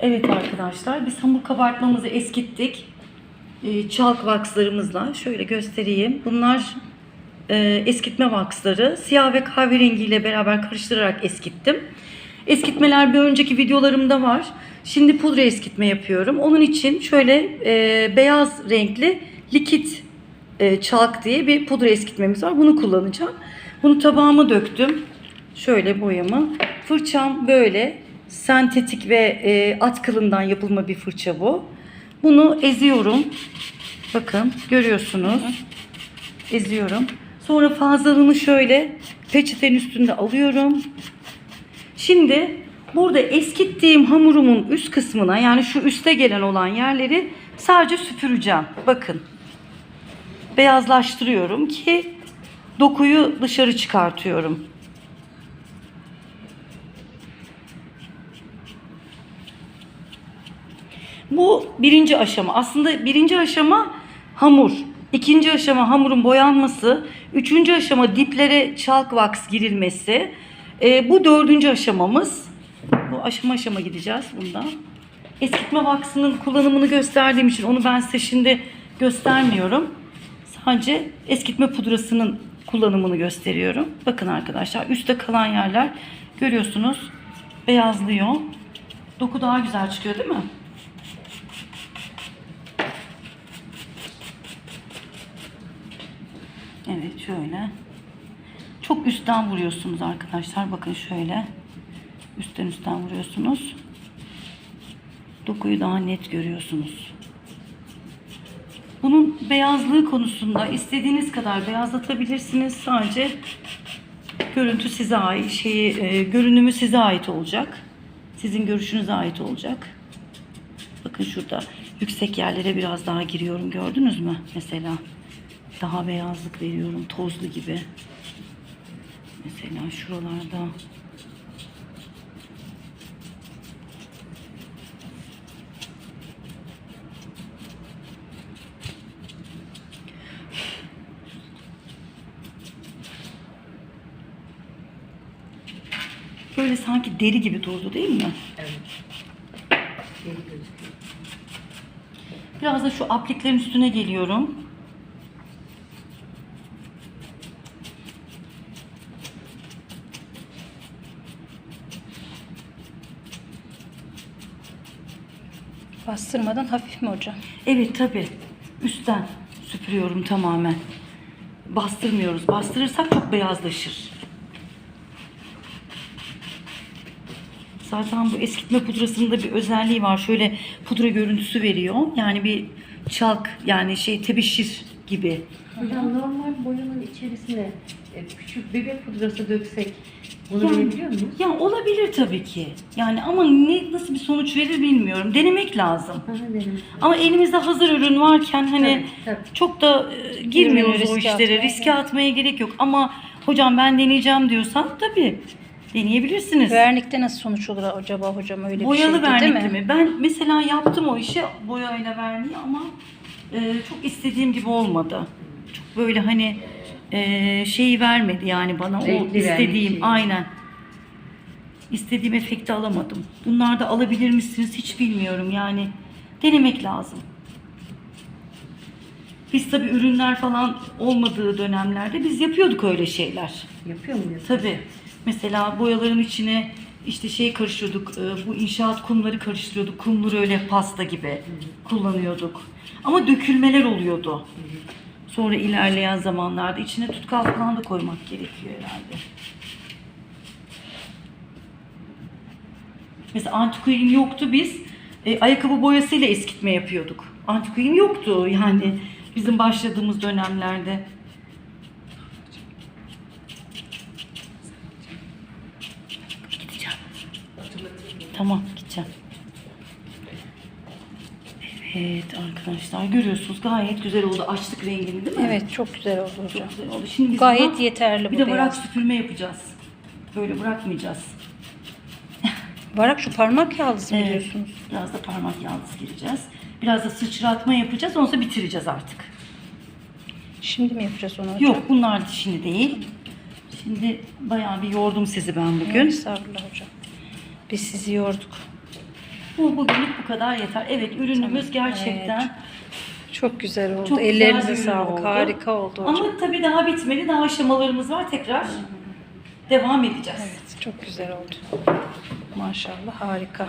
Evet arkadaşlar biz hamur kabartmamızı eskittik. Ee, Çalk vakslarımızla şöyle göstereyim. Bunlar e, eskitme vaksları. Siyah ve kahverengi ile beraber karıştırarak eskittim. Eskitmeler bir önceki videolarımda var. Şimdi pudra eskitme yapıyorum. Onun için şöyle e, beyaz renkli likit e, çalk diye bir pudra eskitmemiz var. Bunu kullanacağım. Bunu tabağıma döktüm. Şöyle boyamı. Fırçam böyle sentetik ve e, at kılından yapılma bir fırça bu. Bunu eziyorum. Bakın görüyorsunuz. Eziyorum. Sonra fazlalığını şöyle peçetenin üstünde alıyorum. Şimdi burada eskittiğim hamurumun üst kısmına yani şu üste gelen olan yerleri sadece süpüreceğim. Bakın. Beyazlaştırıyorum ki dokuyu dışarı çıkartıyorum. Bu birinci aşama. Aslında birinci aşama hamur. İkinci aşama hamurun boyanması. Üçüncü aşama diplere çalk vaks girilmesi. Ee, bu dördüncü aşamamız. Bu aşama aşama gideceğiz bundan. Eskitme vaksının kullanımını gösterdiğim için onu ben size şimdi göstermiyorum. Sadece eskitme pudrasının kullanımını gösteriyorum. Bakın arkadaşlar üstte kalan yerler görüyorsunuz beyazlıyor. Doku daha güzel çıkıyor değil mi? Evet şöyle. Çok üstten vuruyorsunuz arkadaşlar. Bakın şöyle. Üstten üstten vuruyorsunuz. Dokuyu daha net görüyorsunuz. Bunun beyazlığı konusunda istediğiniz kadar beyazlatabilirsiniz. Sadece görüntü size ait, şeyi, e, görünümü size ait olacak. Sizin görüşünüze ait olacak. Bakın şurada yüksek yerlere biraz daha giriyorum. Gördünüz mü? Mesela daha beyazlık veriyorum. Tozlu gibi. Mesela şuralarda. Böyle sanki deri gibi tozlu değil mi? Biraz da şu apliklerin üstüne geliyorum. Bastırmadan hafif mi hocam? Evet tabi. Üstten süpürüyorum tamamen. Bastırmıyoruz. Bastırırsak çok beyazlaşır. Zaten bu eskitme pudrasının da bir özelliği var. Şöyle pudra görüntüsü veriyor. Yani bir çalk yani şey tebeşir gibi. Hocam normal boyanın içerisine e, küçük bebek pudrası döksek bunu Yani- verebiliyor muyuz? Ya olabilir tabii ki. Yani ama ne nasıl bir sonuç verir bilmiyorum. Denemek lazım. Aha dedim. Ama elimizde hazır ürün varken hani Tabii, tabii. çok da e, girmiyoruz o riske işlere. atmaya Riske atmaya gerek yok. Ama hocam ben deneyeceğim diyorsan tabii deneyebilirsiniz. Vernikte nasıl sonuç olur acaba hocam öyle Boyalı bir şeydi değil vernikli mi? mi? Ben mesela yaptım o işi boyayla verniği ama e, çok istediğim gibi olmadı. Böyle hani e, şeyi vermedi yani bana o Renkli istediğim şeyi. aynen. İstediğim efekti alamadım. Bunlar da alabilir misiniz hiç bilmiyorum yani. Denemek lazım. Biz tabii ürünler falan olmadığı dönemlerde biz yapıyorduk öyle şeyler. Yapıyor muyuz? Tabii. Mesela boyaların içine işte şey karıştırıyorduk. e, Bu inşaat kumları karıştırıyorduk. Kumları öyle pasta gibi kullanıyorduk. Ama dökülmeler oluyordu. Sonra ilerleyen zamanlarda içine tutkal falan da koymak gerekiyor herhalde. Mesela antikuyum yoktu biz. e, ayakkabı boyasıyla eskitme yapıyorduk. Antikuyum yoktu yani bizim başladığımız dönemlerde. Gideceğim. Tamam gideceğim. Evet arkadaşlar görüyorsunuz gayet güzel oldu. Açtık rengini değil mi? Evet çok güzel oldu hocam. Çok güzel oldu. Şimdi biz Gayet buna yeterli bu bir de varak beyaz. süpürme yapacağız. Böyle bırakmayacağız. Varak şu parmak yağlısı Evet. biliyorsunuz. Biraz da parmak yağlısı gireceğiz. Biraz da sıçratma yapacağız. Ondan bitireceğiz artık. Şimdi mi yapacağız onu hocam? Yok bunlar şimdi değil. Şimdi bayağı bir yordum sizi ben bugün. Estağfurullah hocam. Biz sizi yorduk. Bu bugünlük bu kadar yeter. Evet ürünümüz gerçekten Çok güzel oldu. Çok güzel Ellerinize bir ürün sağlık. oldu. Harika oldu hocam. ama tabii daha bitmedi. Daha aşamalarımız var. Tekrar devam edeceğiz. Evet çok güzel oldu. Maşallah harika.